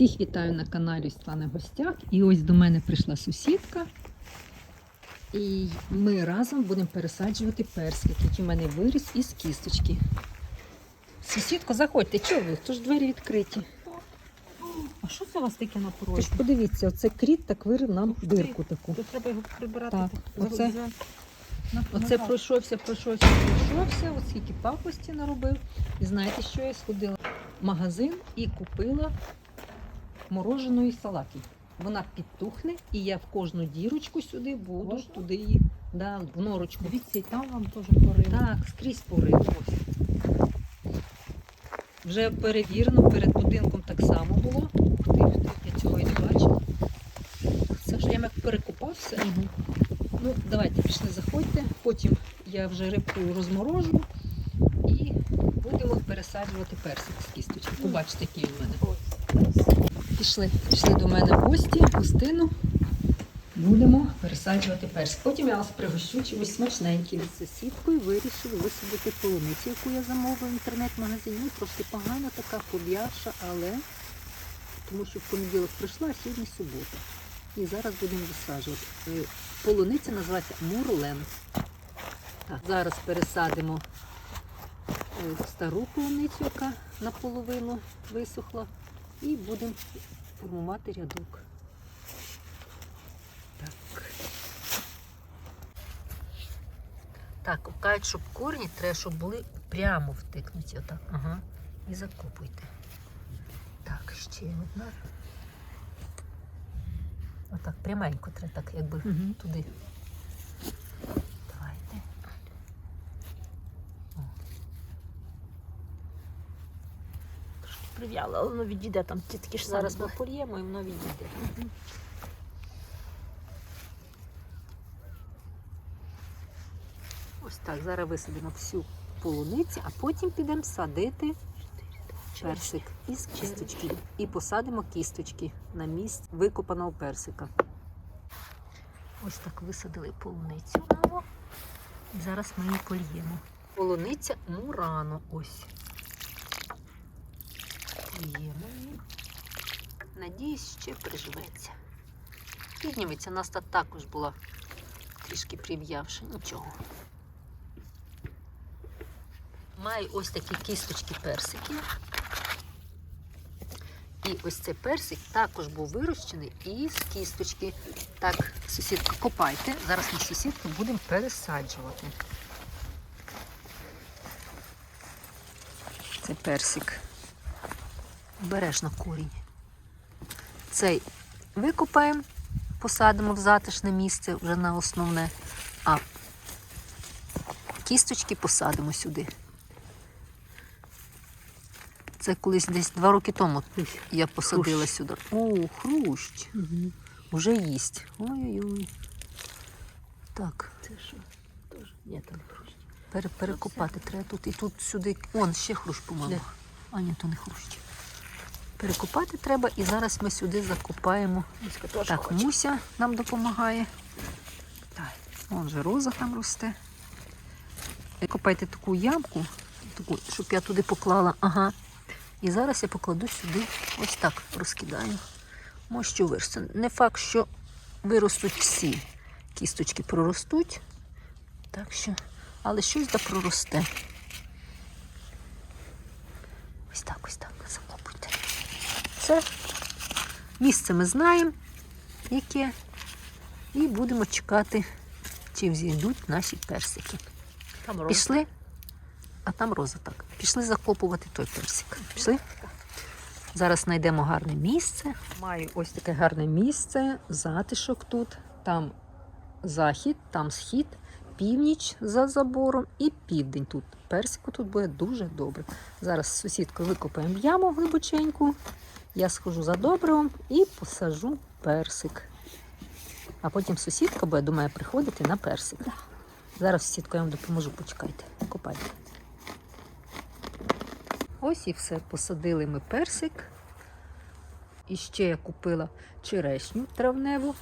Всіх вітаю на каналі Світлана Гостяк. І ось до мене прийшла сусідка. І ми разом будемо пересаджувати персик, який в мене виріс із кісточки. Сусідко, заходьте, чого ви? Тож двері відкриті. А що це у вас таке на Тож порозі? подивіться, оце кріт так вирив нам дирку таку. Тут треба його прибирати. Так, оце- Оце пройшовся, пройшовся, пройшовся, от скільки пакості наробив. І знаєте, що я сходила в магазин і купила мороженої салаки. Вона підтухне, і я в кожну дірочку сюди буду Можна? туди її. Да, в норочку. Дивіться, і там вам теж порили. Так, скрізь порив. Ось. Вже перевірено, перед будинком так само було. Ух ти, ух ти, я цього і не бачила. Це ж я як перекупався. Мгм. Ну, давайте пішли, заходьте. Потім я вже рибку розморожу і будемо пересаджувати персик з кісточки. Побачите, який в мене. Пішли, пішли до мене в гості, гостину. Будемо пересаджувати персик. Потім я вас пригощу чимось смачненьким. З сусідкою вирішили висадити полуницю, яку я замовила в інтернет-магазині. Трошки погана така, пов'явша, але тому що в понеділок прийшла, а сьогодні субота. І зараз будемо висаджувати. Е, Полуниця називається Мурлен. Так, зараз пересадимо е, стару полуницю, яка наполовину висохла, і будемо формувати рядок. Так. Так, кажуть, щоб корні треба, щоб були прямо втикнуті. Отак. Ага. І закопуйте. Так, ще одна. Отак, пряменько треба, так якби Мгм. туди. Давайте. Прив'яли, але воно відійде там ті такі ж. Зараз ми польємо і воно відійде. Ось так, зараз висадимо всю полуницю, а потім підемо садити персик із кісточки. І посадимо кісточки на місць викопаного персика. Ось так висадили полуницю зараз ми її польємо. Полуниця мурано ось. Польємо. Надіюсь, ще приживеться. Підніметься, нас та також була трішки прив'явши, нічого. Маю ось такі кісточки персики. І ось цей персик також був вирощений із кісточки. Так, сусідка, копайте. Зараз ми з сусідкою будемо пересаджувати. Це персик. Бережно корінь. Цей викопаємо, посадимо в затишне місце вже на основне, а кісточки посадимо сюди. Це колись десь два роки тому я посадила Хрущ. сюди. О, хрущ. Мгм. Уже їсть. Ой-ой-ой. Так, Це що? Теж? Ні, там хрущ. перекопати треба тут. І тут сюди. Он ще хрущ, по-моєму. А, ні, то не хрущ. Перекопати треба і зараз ми сюди закопаємо. Так. Муся нам допомагає. Так, вон же роза там росте. Копайте таку ямку, таку, щоб я туди поклала. Ага. І зараз я покладу сюди, ось так розкидаю. Може, що виросте. Не факт, що виростуть всі. Кісточки проростуть. Так що, але щось да проросте. Ось так, ось так. Закопуйте. Все. Місце ми знаємо, яке. І будемо чекати, чи взійдуть наші персики. Там роза. Пішли, а там роза так. Пішли закопувати той персик. Пішли? Зараз знайдемо гарне місце. Маю ось таке гарне місце, затишок тут. Там захід, там схід, північ за забором і південь тут. Персику тут буде дуже добре. Зараз з сусідкою викопаємо яму глибоченьку. Я схожу за добривом і посажу персик. А потім сусідка буде, думаю, приходити на персик. Зараз сусідко я вам допоможу, почекайте. Копайте. Ось і все. Посадили ми персик. І ще я купила черешню травневу.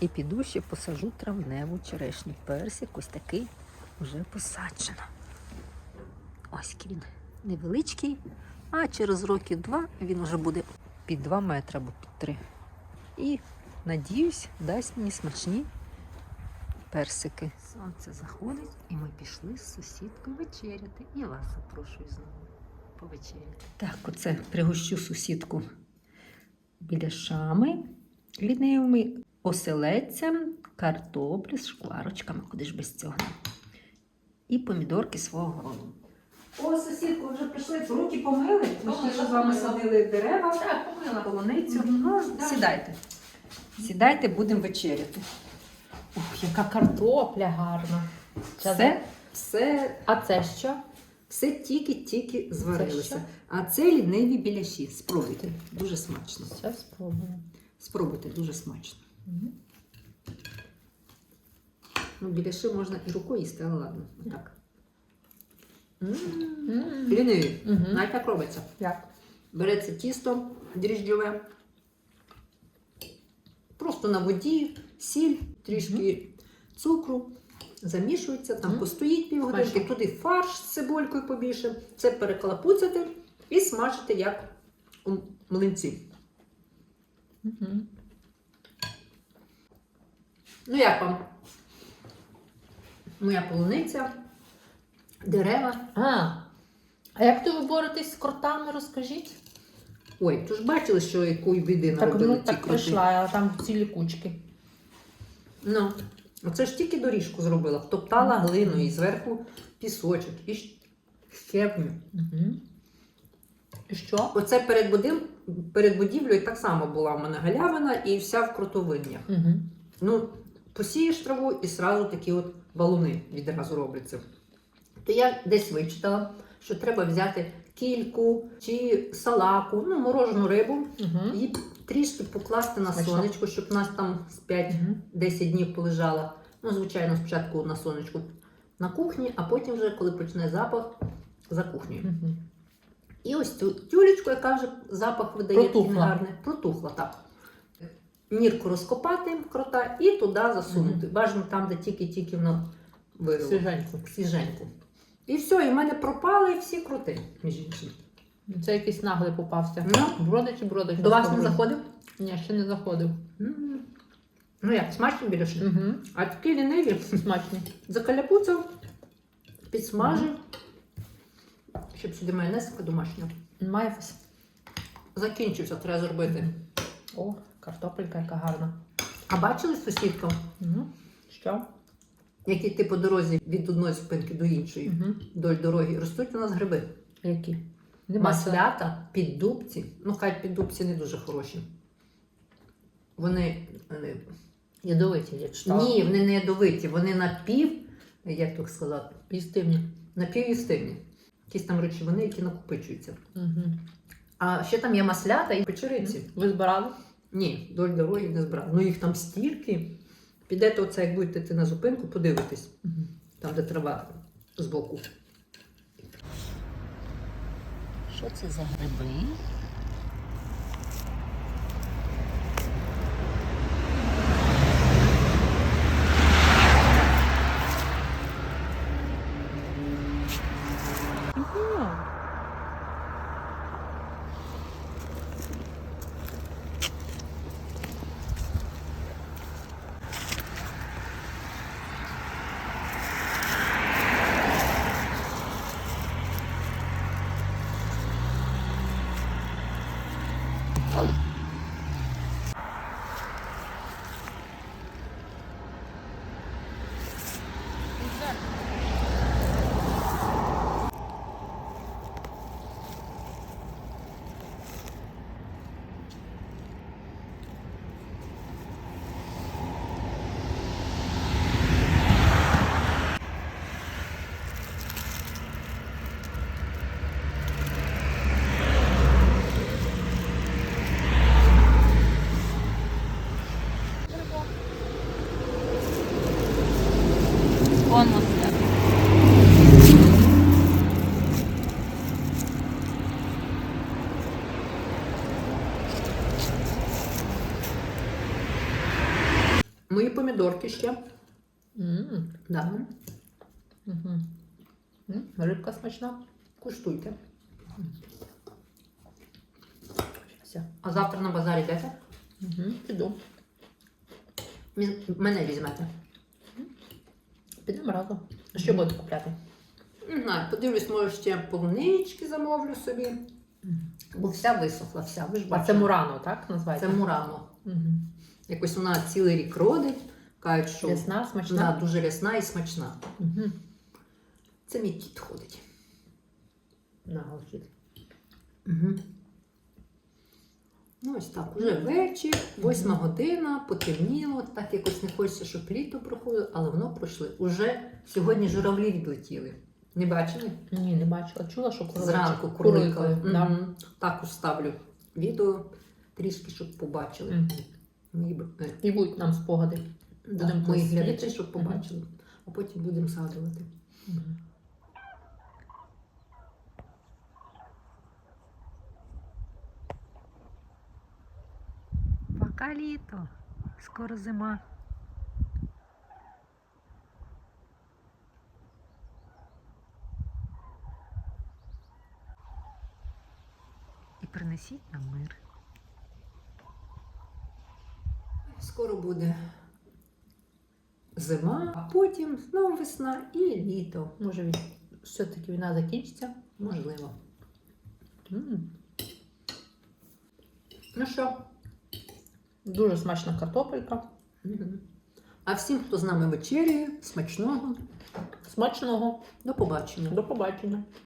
І піду ще посажу травневу черешню. Персик ось такий вже посаджено. Ось він невеличкий, а через років два він вже буде під 2 метри або під 3. І, надіюсь, дасть мені смачні персики. Сонце заходить, і ми пішли з сусідкою вечеряти. І вас запрошую знову повечеряти. Так, оце пригощу сусідку біляшами лінивими, оселедцем, картоплю з шкварочками, куди ж без цього. І помідорки свого городу. О, сусідку, вже прийшли, руки помили. Ми Помила, ще з вами помила. садили дерева, Так, помила. полуницю. Ну, сідайте. Сідайте, будемо вечеряти. Ух, яка картопля гарна. Це Все, все, А це що? все тільки-тільки що? зварилося. А це ліниві біляші. Спробуйте. Дуже смачно. Все спробуємо. Спробуйте, дуже смачно. Мгм. Ну, біляши можна і рукою їсти, але ладно. Отак. Ліниві. Навіть так робиться. Як? Береться тісто дріжджове. Просто на воді, сіль, трішки цукру. Замішується, там Мгм. постоїть півгодинки, туди фарш з цибулькою побільше. Це перекалапуцяти і смажити як у млинці. Мгм. Ну як вам? Моя полуниця, дерева. А, а як то ви боретесь з кротами, розкажіть? Ой, то ж бачили, що якої біди Так, наробили ну ці так кроти? прийшла, а там цілі кучки. Ну, оце ж тільки доріжку зробила. Втоптала глину і зверху пісочок і щ- щебню. Угу. І що? Оце перед, будин... перед будівлею так само була в мене галявина і вся в кротовиннях. Угу. Ну, посієш траву і сразу такі от валуни відразу робляться. То я десь вичитала, що треба взяти кільку чи салаку, ну, морожену рибу, Угу. і трішки покласти на Смачно. сонечко, щоб у нас там з 5-10 днів полежала. Ну, звичайно, спочатку на сонечку на кухні, а потім вже, коли почне запах, за кухнею. Угу. І ось цю тюлечку, яка вже запах видає Протухла. негарний. Протухла, так. Нірку розкопати крота і туди засунути. Бажано там, де тільки-тільки воно вирило. Свіженько. Свіженьку. І все, і в мене пропали всі крути, між іншим. Це якийсь наглий попався. Ну. Броди чи броди? До вас не заходив? Ні, ще не заходив. М. Ну як, смачні біляші? Угу. А такі ліниві Смачні. закаляпуцав, підсмажив, щоб сюди майонезка домашня. Має фас. Закінчився, треба зробити. О, картопелька яка гарна. А бачили сусідку, Угу. Що? Які ти по дорозі від одної спинки до іншої, Угу. вдоль дороги, ростуть у нас гриби. Які? Нема Маслята, піддубці. Ну, хай піддубці не дуже хороші. Вони. Ядовиті, я читала. Ні, вони не ядовиті, вони напів, як так сказати, Їстивні. напів'їстивні. Якісь там речовини, які накопичуються. Угу. А ще там є маслята і печериці. Ви збирали? Ні, вдоль дороги не збирав. Ну їх там стільки. Підете оце, як будете йти на зупинку, подивитись, Угу. там, де трава збоку. Що це за гриби? Вон помідорки ще. Мм. Да. Угу. Рибка смачна. Куштуйте. закінчиться. А завтра на базарі йдете? Угу. Піду. Мене візьмете. Підемо разом. Що будете купляти? Не знаю, подивлюсь, може ще полунички замовлю собі. Бо вся висохла, вся. Ви ж А це Мурано, так називається? Це мурано. Угу. Якось вона цілий рік родить. Кажуть, що Ясна, да, дуже рясна і смачна. Угу. Це мій кіт ходить. На. Угу. Ну, ось так, уже вечір, восьма година, потемніло, так якось не хочеться, щоб літо проходило, але воно пройшло. Уже сьогодні журавлі відлетіли. Не бачили? Ні, не бачила. Чула, що курличі. Зранку курликали. Да. Мгм. Так уставлю відео трішки, щоб побачили. Е, І будуть нам спогади. Да, Будемо мої сидіти. глядачі, щоб побачили. А потім будемо згадувати. Мгм. Пока літо, скоро зима. І принесіть нам мир. Скоро буде зима, а потім знову весна і літо. Може, все-таки війна закінчиться? Можливо. М. Ну що? Дуже смачна картопелька. А всім, хто з нами вечеряє, смачного. Смачного. До побачення. До побачення.